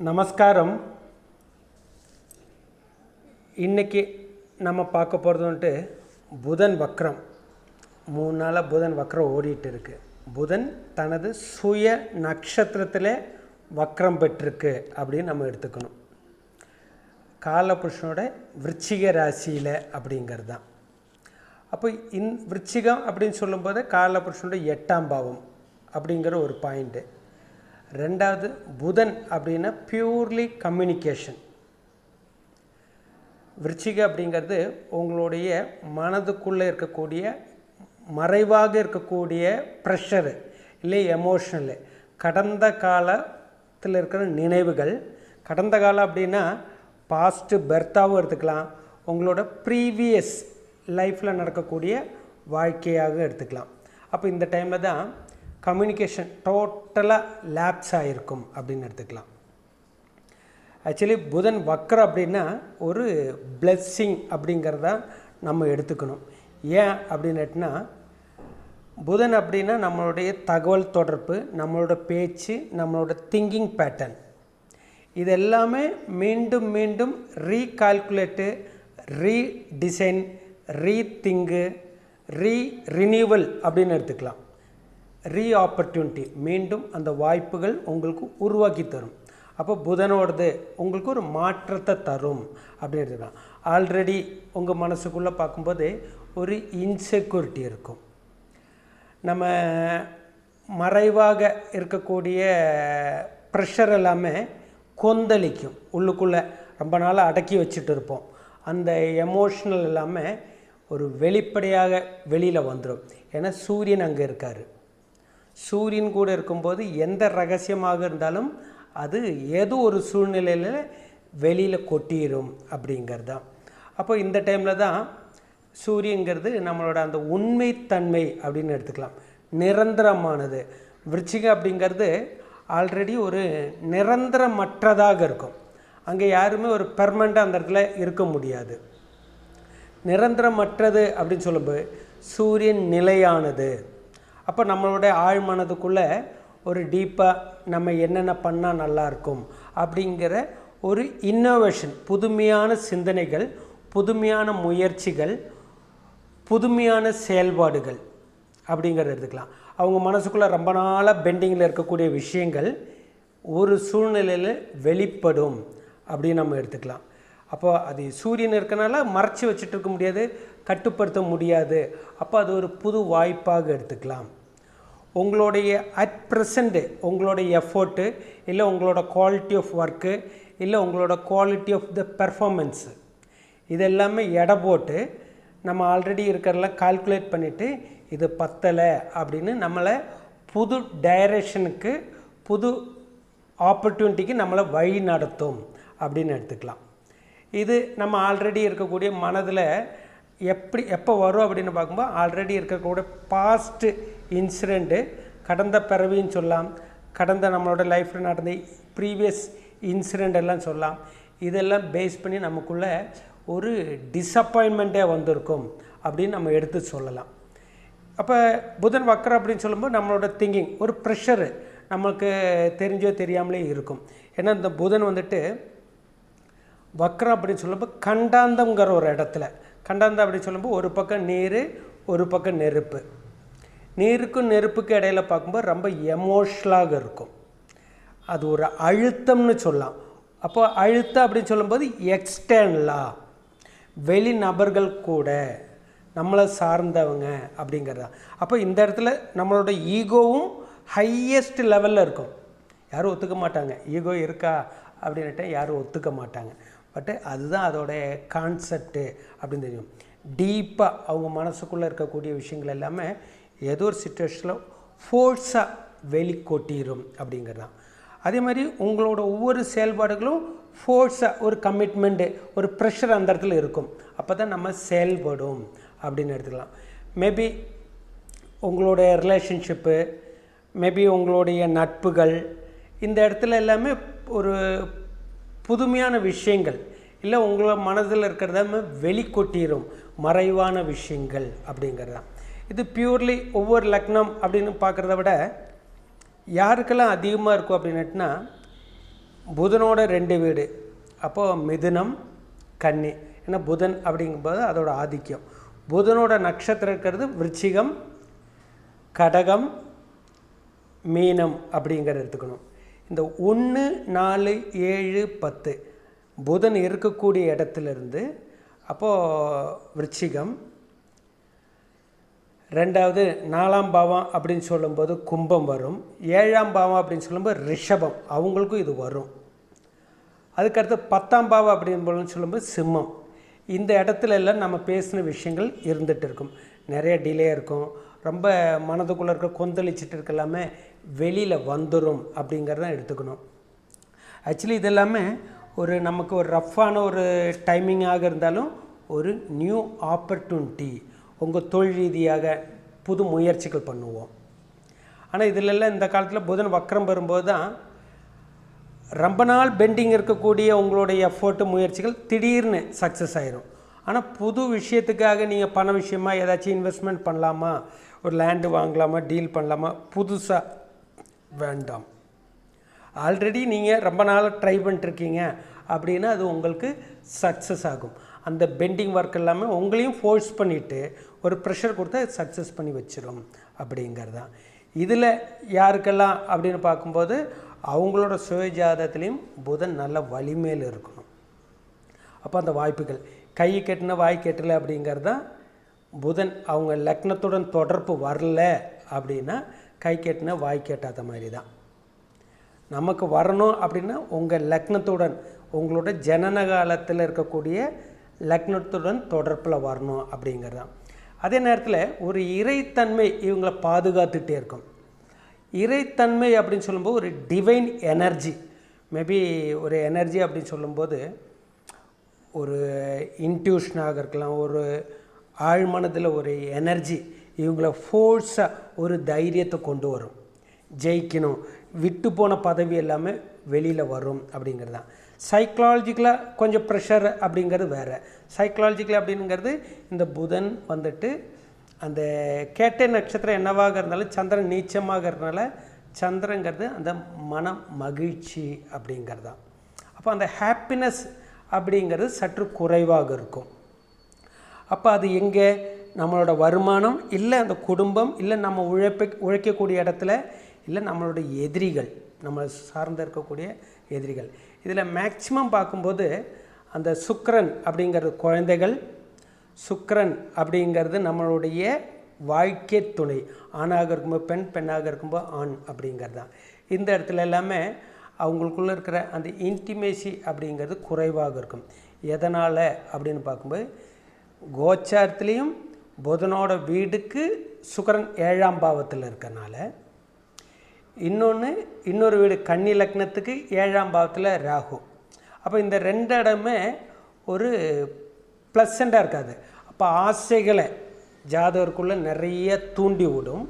நமஸ்காரம். இன்றைக்கி நம்ம பார்க்க போகிறது வந்துட்டு புதன் வக்ரம். மூணு நாளாக புதன் வக்ரம் ஓடிட்டு இருக்கு. புதன் தனது சுய நட்சத்திரத்தில் வக்ரம் பெற்றிருக்கு அப்படின்னு நம்ம எடுத்துக்கணும். காலபுருஷனோட விருச்சிக ராசியில் அப்படிங்கிறது தான் அப்போ இன் விருச்சிகம் அப்படின்னு சொல்லும்போது காலபுருஷனோட எட்டாம் பாவம் அப்படிங்கிற ஒரு பாயிண்ட்டு ரெண்டாவது புதன் அப்படின்னா பியூர்லி கம்யூனிகேஷன் விருச்சிக அப்படிங்கிறது உங்களுடைய மனதுக்குள்ளே இருக்கக்கூடிய மறைவாக இருக்கக்கூடிய ப்ரெஷரு இல்லை எமோஷனலு கடந்த காலத்தில் இருக்கிற நினைவுகள் கடந்த காலம் அப்படின்னா பாஸ்ட்டு பெர்த்தாகவும் எடுத்துக்கலாம். உங்களோட ப்ரீவியஸ் லைஃப்பில் நடக்கக்கூடிய வாழ்க்கையாக எடுத்துக்கலாம். அப்போ இந்த டைமில் தான் கம்யூனிகேஷன் டோட்டலாக லேப்ஸ் ஆகிருக்கும் அப்படின்னு எடுத்துக்கலாம். ஆக்சுவலி புதன் வக்கர் அப்படின்னா ஒரு பிளெஸ்ஸிங் அப்படிங்கிறத நம்ம எடுத்துக்கணும். ஏன் அப்படின்னுட்டுனா புதன் அப்படின்னா நம்மளுடைய தகவல் தொடர்பு நம்மளோட பேச்சு நம்மளோட திங்கிங் பேட்டர்ன் இது எல்லாமே மீண்டும் மீண்டும் ரீகால்குலேட்டு ரீடிசைன் ரீதிங்கு ரீ ரினியூவல் அப்படின்னு எடுத்துக்கலாம். ரீ ஆப்பர்ச்சுனிட்டி மீண்டும் அந்த வாய்ப்புகள் உங்களுக்கு உருவாக்கி தரும். அப்போ புதனோடது உங்களுக்கு ஒரு மாற்றத்தை தரும் அப்படின்னு எடுத்துக்கலாம். ஆல்ரெடி உங்கள் மனசுக்குள்ளே பார்க்கும்போது ஒரு இன்செக்யூரிட்டி இருக்கும். நம்ம மறைவாக இருக்கக்கூடிய ப்ரெஷர் எல்லாமே கொந்தளிக்கும். உள்ளுக்குள்ளே ரொம்ப நாளாக அடக்கி வச்சுட்டு இருப்போம். அந்த எமோஷ்னல் எல்லாமே ஒரு வெளிப்படையாக வெளியில் வந்துடும் ஏன்னா சூரியன் அங்கே இருக்கார். சூரியன் கூட இருக்கும்போது எந்த ரகசியமாக இருந்தாலும் அது ஏதோ ஒரு சூழ்நிலையில் வெளியில் கொட்டிடும் அப்படிங்கிறது தான் அப்போ இந்த டைமில் தான் சூரியங்கிறது நம்மளோட அந்த உண்மைத்தன்மை அப்படின்னு எடுத்துக்கலாம். நிரந்தரமானது. விருச்சிகம் அப்படிங்கிறது ஆல்ரெடி ஒரு நிரந்தரமற்றதாக இருக்கும். அங்கே யாருமே ஒரு பெர்மனண்ட்டாக அந்த இடத்துல இருக்க முடியாது. நிரந்தரமற்றது அப்படின்னு சொல்லும்போது சூரியன் நிலையானது. அப்போ நம்மளோட ஆழ்மனதுக்குள்ளே ஒரு டீப்பாக நம்ம என்னென்ன பண்ணால் நல்லாயிருக்கும் அப்படிங்கிற ஒரு இன்னோவேஷன் புதுமையான சிந்தனைகள் புதுமையான முயற்சிகள் புதுமையான செயல்பாடுகள் அப்படிங்கிறத எடுத்துக்கலாம். அவங்க மனசுக்குள்ளே ரொம்ப நாளாக பெண்டிங்கில் இருக்கக்கூடிய விஷயங்கள் ஒரு சூழ்நிலையில் வெளிப்படும் அப்படின்னு நம்ம எடுத்துக்கலாம். அப்போ அது சூரியன் இருக்கனால மறைச்சி வச்சுட்டு இருக்க முடியாது கட்டுப்படுத்த முடியாது. அப்போ அது ஒரு புது வாய்ப்பாக எடுத்துக்கலாம். உங்களுடைய அட் ப்ரெசண்ட்டு உங்களுடைய எஃபோர்ட்டு இல்லை உங்களோட குவாலிட்டி ஆஃப் ஒர்க்கு இல்லை உங்களோட குவாலிட்டி ஆஃப் த பெர்ஃபார்மன்ஸு இதெல்லாமே எடை போட்டு நம்ம ஆல்ரெடி இருக்கிறதெல்லாம் கால்குலேட் பண்ணிவிட்டு இது பத்தலை அப்படின்னு நம்மளை புது டைரக்ஷனுக்கு புது ஆப்பர்ச்சுனிட்டிக்கு நம்மளை வழி நடத்தும் அப்படின்னு எடுத்துக்கலாம். இது நம்ம ஆல்ரெடி இருக்கக்கூடிய மனதில் எப்படி எப்போ வரும் அப்படின்னு பார்க்கும்போது ஆல்ரெடி இருக்கக்கூடிய பாஸ்ட்டு இன்சிடெண்ட்டு கடந்த பிறவின்னு சொல்லலாம். கடந்த நம்மளோட லைஃப்பில் நடந்த ப்ரீவியஸ் இன்சிடெண்ட் எல்லாம் சொல்லலாம். இதெல்லாம் பேஸ் பண்ணி நமக்குள்ளே ஒரு டிசப்பாயின்மெண்ட்டே வந்திருக்கும் அப்படின்னு நம்ம எடுத்து சொல்லலாம். அப்போ புதன் வக்கரம் அப்படின்னு சொல்லும்போது நம்மளோட திங்கிங் ஒரு ப்ரெஷரு நம்மளுக்கு தெரிஞ்சோ தெரியாமலே இருக்கும். ஏன்னா இந்த புதன் வந்துட்டு வக்கரம் அப்படின்னு சொல்லும்போது கண்டாந்தம்ங்கிற ஒரு இடத்துல கண்டாந்தா அப்படின்னு சொல்லும்போது ஒரு பக்கம் நீர் ஒரு பக்கம் நெருப்பு. நீருக்கும் நெருப்புக்கு இடையில பார்க்கும்போது ரொம்ப எமோஷ்னலாக இருக்கும். அது ஒரு அழுத்தம்னு சொல்லலாம். அப்போ அழுத்தம் அப்படின்னு சொல்லும்போது எக்ஸ்டர்னலாக வெளி நபர்கள் கூட நம்மளை சார்ந்தவங்க அப்படிங்கிறதா. அப்போ இந்த இடத்துல நம்மளோட ஈகோவும் ஹையஸ்ட் லெவலில் இருக்கும். யாரும் ஒத்துக்க மாட்டாங்க. ஈகோ இருக்கா அப்படின்னுட்டு யாரும் ஒத்துக்க மாட்டாங்க. பட்டு அதுதான் அதோடைய கான்செப்ட்டு அப்படின்னு தெரியும். டீப்பாக அவங்க மனசுக்குள்ளே இருக்கக்கூடிய விஷயங்கள் எல்லாமே ஏதோ ஒரு சுச்சுவேஷனில் ஃபோர்ஸாக வெளிக்கொட்டிடும் அப்படிங்கிறதான் அதே மாதிரி உங்களோட ஒவ்வொரு செயல்பாடுகளும் ஃபோர்ஸாக ஒரு கமிட்மெண்ட்டு ஒரு ப்ரெஷர் அந்த இடத்துல இருக்கும். அப்போ தான் நம்ம செயல்படும் அப்படின்னு எடுத்துக்கலாம். மேபி உங்களுடைய ரிலேஷன்ஷிப்பு மேபி உங்களுடைய நட்புகள் இந்த இடத்துல எல்லாமே ஒரு புதுமையான விஷயங்கள். இல்லை உங்களோட மனதில் இருக்கிறத வெளிக்கொட்டிடும் மறைவான விஷயங்கள் அப்படிங்கிறது. தான் இது பியூர்லி ஒவ்வொரு லக்னம் அப்படின்னு பார்க்குறத விட யாருக்கெல்லாம் அதிகமாக இருக்கும் அப்படின்னுட்டுனா புதனோட ரெண்டு வீடு. அப்போது மிதுனம் கன்னி. ஏன்னா புதன் அப்படிங்கும்போது அதோட ஆதிக்கம். புதனோட நட்சத்திரம் இருக்கிறது விருச்சிகம் கடகம் மீனம் அப்படிங்கிற எடுத்துக்கணும். இந்த ஒன்று நாலு ஏழு பத்து. புதன் இருக்கக்கூடிய இடத்துலேருந்து அப்போது விருச்சிகம். ரெண்டாவது நாலாம் பாவம் அப்படின்னு சொல்லும்போது கும்பம் வரும். ஏழாம் பாவம் அப்படின்னு சொல்லும்போது ரிஷபம். அவங்களுக்கும் இது வரும். அதுக்கடுத்து பத்தாம் பாவம் அப்படின்னு சொல்லும்போது சிம்மம். இந்த இடத்துல எல்லாம் நம்ம பேசின விஷயங்கள் இருந்துகிட்டு இருக்கும். நிறைய டிலே இருக்கும். ரொம்ப மனதுக்குள்ளே இருக்க கொந்தளிச்சிட்டு இருக்க எல்லாமே வெளியில் வந்துடும் அப்படிங்கிறத எடுத்துக்கணும். ஆக்சுவலி இது எல்லாமே ஒரு நமக்கு ஒரு ரஃப்பான ஒரு டைமிங்காக இருந்தாலும் ஒரு நியூ ஆப்பர்ச்சுனிட்டி உங்கள் தொழில் ரீதியாக புது முயற்சிகள் பண்ணுவோம். ஆனால் இதிலெல்லாம் இந்த காலத்தில் புதன் வக்கரம் வரும்போது தான் ரொம்ப நாள் பெண்டிங் இருக்கக்கூடிய உங்களுடைய எஃபோர்ட்டு முயற்சிகள் திடீர்னு சக்ஸஸ் ஆயிரும். ஆனால் புது விஷயத்துக்காக நீங்கள் பண விஷயமா ஏதாச்சும் இன்வெஸ்ட்மெண்ட் பண்ணலாமா? ஒரு லேண்டு வாங்கலாமா? டீல் பண்ணலாமா? புதுசாக வேண்டாம். ஆல்ரெடி நீங்கள் ரொம்ப நாள் ட்ரை பண்ணிட்டுருக்கீங்க அப்படின்னா அது உங்களுக்கு சக்ஸஸ் ஆகும். அந்த பெண்டிங் ஒர்க் எல்லாமே உங்களையும் ஃபோர்ஸ் பண்ணிவிட்டு ஒரு ப்ரெஷர் கொடுத்து சக்ஸஸ் பண்ணி வச்சிடும் அப்படிங்கிறது. தான் இதில் யாருக்கெல்லாம் அப்படின்னு பார்க்கும்போது அவங்களோட சுயஜாதத்துலேயும் புதன் நல்ல வலிமையில் இருக்கணும். அப்போ அந்த வாய்ப்புகள். கை கெட்டின வாய் கெட்டல அப்படிங்கிறது தான் புதன் அவங்க லக்னத்துடன் தொடர்பு வரல அப்படின்னா கை கேட்டினா வாய் கேட்டாத மாதிரி தான் நமக்கு வரணும் அப்படின்னா உங்கள் லக்னத்துடன் உங்களோட ஜனன காலத்தில் இருக்கக்கூடிய லக்னத்துடன் தொடர்பில் வரணும் அப்படிங்கிறது தான் அதே நேரத்தில் ஒரு இறைத்தன்மை இவங்களை பாதுகாத்துட்டே இருக்கும். இறைத்தன்மை அப்படின்னு சொல்லும்போது ஒரு டிவைன் எனர்ஜி மேபி ஒரு எனர்ஜி அப்படின்னு சொல்லும்போது ஒரு இன்ட்யூஷனாக இருக்கலாம் ஒரு ஆழ்மனதில் ஒரு எனர்ஜி இவங்கள ஃபோர்ஸாக ஒரு தைரியத்தை கொண்டு வரும். ஜெயிக்கணும். விட்டு போன பதவி எல்லாமே வெளியில் வரும் அப்படிங்கிறது தான் சைக்கலாஜிக்கலாக கொஞ்சம் ப்ரெஷர் அப்படிங்கிறது வேறு. சைக்கலாஜிக்கல் அப்படிங்கிறது இந்த புதன் வந்துட்டு அந்த கேட்டை நட்சத்திரம் என்னவாக இருந்தாலும் சந்திரன் நீச்சமாக இருந்தனால சந்திரங்கிறது அந்த மன மகிழ்ச்சி அப்படிங்கிறது தான் அப்போ அந்த ஹாப்பினஸ் அப்படிங்கிறது சற்று குறைவாக இருக்கும். அப்போ அது எங்கே? நம்மளோட வருமானம் இல்லை அந்த குடும்பம் இல்லை நம்ம உழைப்ப உழைக்கக்கூடிய இடத்துல இல்லை நம்மளோட எதிரிகள் நம்ம சார்ந்து இருக்கக்கூடிய எதிரிகள். இதில் மேக்சிமம் பார்க்கும்போது அந்த சுக்கரன் அப்படிங்கிறது குழந்தைகள் சுக்கரன் அப்படிங்கிறது நம்மளுடைய வாழ்க்கை துணை. ஆணாக இருக்கும்போது பெண் பெண்ணாக இருக்கும்போது ஆண் அப்படிங்கிறது தான். இந்த இடத்துல எல்லாமே அவங்களுக்குள்ளே இருக்கிற அந்த இன்டிமேசி அப்படிங்கிறது குறைவாக இருக்கும். எதனால் அப்படின்னு பார்க்கும்போது கோச்சாரத்துலேயும் புதனோட வீடுக்கு சுக்கரன் ஏழாம் பாவத்தில் இருக்கறனால இன்னொன்று இன்னொரு வீடு கன்னி லக்னத்துக்கு ஏழாம் பாவத்தில் ராகு. அப்போ இந்த ரெண்டு இடமே ஒரு ப்ளசண்ட்டாக இருக்காது. அப்போ ஆசைகளை ஜாதகருக்குள்ளே நிறைய தூண்டி விடும்.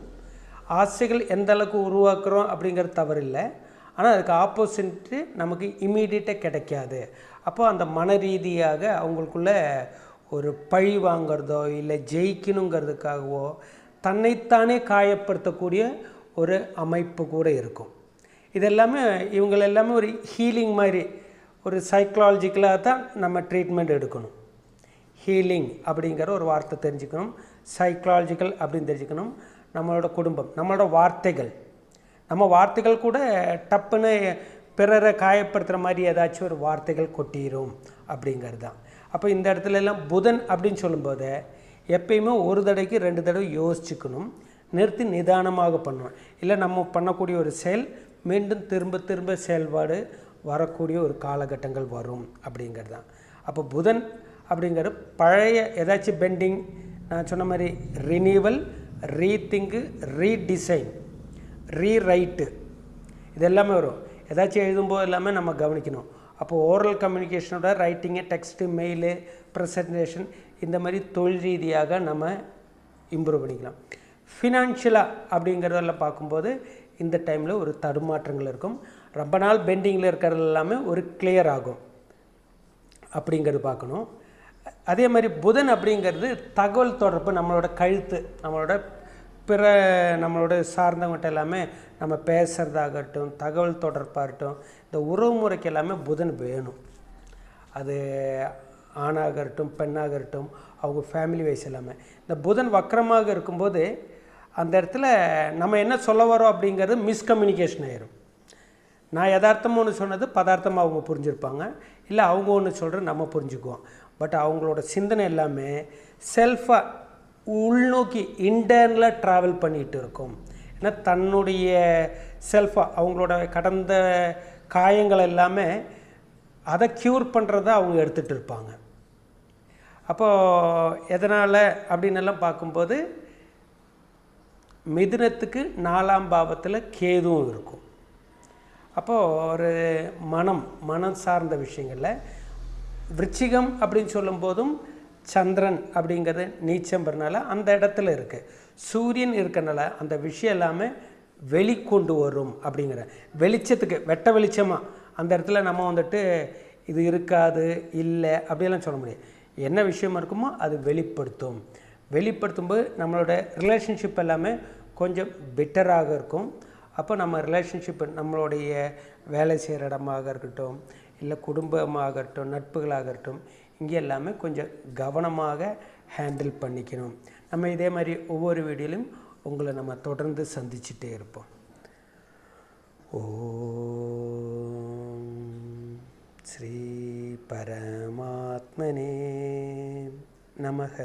ஆசைகள் எந்த அளவுக்கு உருவாக்குறோம் அப்படிங்கிறது தவறில்லை. ஆனால் அதுக்கு ஆப்போசிட்டு நமக்கு இமீடியட்டாக கிடைக்காது. அப்போ அந்த மன ரீதியாக அவங்களுக்குள்ள ஒரு பழி வாங்கிறதோ இல்லை ஜெயிக்கணுங்கிறதுக்காகவோ தன்னைத்தானே காயப்படுத்தக்கூடிய ஒரு அமைப்பு கூட இருக்கும். இதெல்லாமே இவங்கள எல்லாமே ஒரு ஹீலிங் மாதிரி ஒரு சைக்கலாஜிக்கலாக தான் நம்ம ட்ரீட்மெண்ட் எடுக்கணும். ஹீலிங் அப்படிங்கிற ஒரு வார்த்தை தெரிஞ்சுக்கணும். சைக்கலாஜிக்கல் அப்படின்னு தெரிஞ்சுக்கணும். நம்மளோட குடும்பம் நம்மளோட வார்த்தைகள். நம்ம வார்த்தைகள் கூட டப்புன்னு பிறரை காயப்படுத்துகிற மாதிரி ஏதாச்சும் ஒரு வார்த்தைகள் கொட்டிடும் அப்படிங்கிறது தான். அப்போ இந்த இடத்துல எல்லாம் புதன் அப்படின்னு சொல்லும்போது எப்பயுமே ஒரு தடவைக்கு ரெண்டு தடவை யோசிச்சுக்கணும். நிறுத்தி நிதானமாக பண்ணணும். இல்லை நம்ம பண்ணக்கூடிய ஒரு செயல் மீண்டும் திரும்ப திரும்ப செயல்பாடு வரக்கூடிய ஒரு காலகட்டங்கள் வரும் அப்படிங்கிறது தான் அப்போ புதன் அப்படிங்கிற பழைய ஏதாச்சும் பெண்டிங் நான் சொன்ன மாதிரி ரினியூவல் ரீதிங்கு ரீடிசைன் ரீரைட்டு இது எல்லாமே வரும். ஏதாச்சும் எழுதும்போது எல்லாமே நம்ம கவனிக்கணும். அப்போ ஓரல் கம்யூனிகேஷனோட ரைட்டிங்கு டெக்ஸ்ட்டு மெயிலு ப்ரெசன்டேஷன் இந்த மாதிரி தொழில் ரீதியாக நம்ம இம்ப்ரூவ் பண்ணிக்கலாம். ஃபினான்ஷியலாக அப்படிங்கிறதெல்லாம் பார்க்கும்போது இந்த டைமில் ஒரு தடுமாற்றங்கள் இருக்கும். ரொம்ப நாள் பெண்டிங்கில் இருக்கிறது எல்லாமே ஒரு கிளியர் ஆகும். அப்படிங்கிறது பார்க்கணும். அதே மாதிரி புதன் அப்படிங்கிறது தகவல் தொடர்பு நம்மளோட கழுத்து நம்மளோட பிற நம்மளோட சார்ந்தவங்கள்ட்ட எல்லாமே நம்ம பேசுகிறதாகட்டும் தகவல் தொடர்பாகட்டும் இந்த உறவு முறைக்கு எல்லாமே புதன் வேணும். அது ஆணாகட்டும் பெண்ணாகட்டும் அவங்க ஃபேமிலி வைஸ் எல்லாமே. இந்த புதன் வக்கரமாக இருக்கும்போது அந்த இடத்துல நம்ம என்ன சொல்ல வரோம் அப்படிங்கிறது மிஸ்கம்யூனிகேஷன் ஆயிரும். நான் யதார்த்தமாக ஒன்று சொன்னது பதார்த்தமாக அவங்க புரிஞ்சுருப்பாங்க. இல்லை அவங்க ஒன்று சொல்கிறது நம்ம புரிஞ்சுக்குவோம். பட் அவங்களோட சிந்தனை எல்லாமே செல்ஃபாக உள்நோக்கி இன்டர்னலாக ட்ராவல் பண்ணிகிட்டு இருக்கும். ஏன்னா தன்னுடைய செல்ஃபாக அவங்களோட கடந்த காயங்கள் எல்லாமே அதை க்யூர் பண்ணுறத அவங்க எடுத்துகிட்டு இருப்பாங்க. அப்போது எதனால் அப்படின்னு எல்லாம் பார்க்கும்போது மிதுனத்துக்கு நாலாம் பாவத்தில் கேதுவும் இருக்கும். அப்போது ஒரு மனம் மனம் சார்ந்த விஷயங்களில் விருச்சிகம் அப்படின்னு சொல்லும்போதும் சந்திரன் அப்படிங்கிறது நீச்சம்புறனால அந்த இடத்துல இருக்குது சூரியன் இருக்கனால அந்த விஷயம் எல்லாமே வெளிக்கொண்டு வரும் அப்படிங்கிற. வெளிச்சத்துக்கு வெட்ட வெளிச்சமாக அந்த இடத்துல நம்ம வந்துட்டு இது இருக்காது இல்லை அப்படியெல்லாம் சொல்ல முடியாது. என்ன விஷயமா இருக்குமோ அது வெளிப்படுத்தும். வெளிப்படுத்தும் போது நம்மளோட ரிலேஷன்ஷிப் எல்லாமே கொஞ்சம் பெட்டராக இருக்கும். அப்போ நம்ம ரிலேஷன்ஷிப் நம்மளுடைய வேலை செய்கிற இடமாக இருக்கட்டும் இல்லை குடும்பமாக இருக்கட்டும் நட்புகளாக இருக்கட்டும் இங்கே எல்லாமே கொஞ்சம் கவனமாக ஹேண்டில் பண்ணிக்கணும். நம்ம இதே மாதிரி ஒவ்வொரு வீடியோலையும் உங்களை நம்ம தொடர்ந்து சந்திச்சுட்டே இருப்போம். ஓ ஸ்ரீ பரமாத்மனே நமக.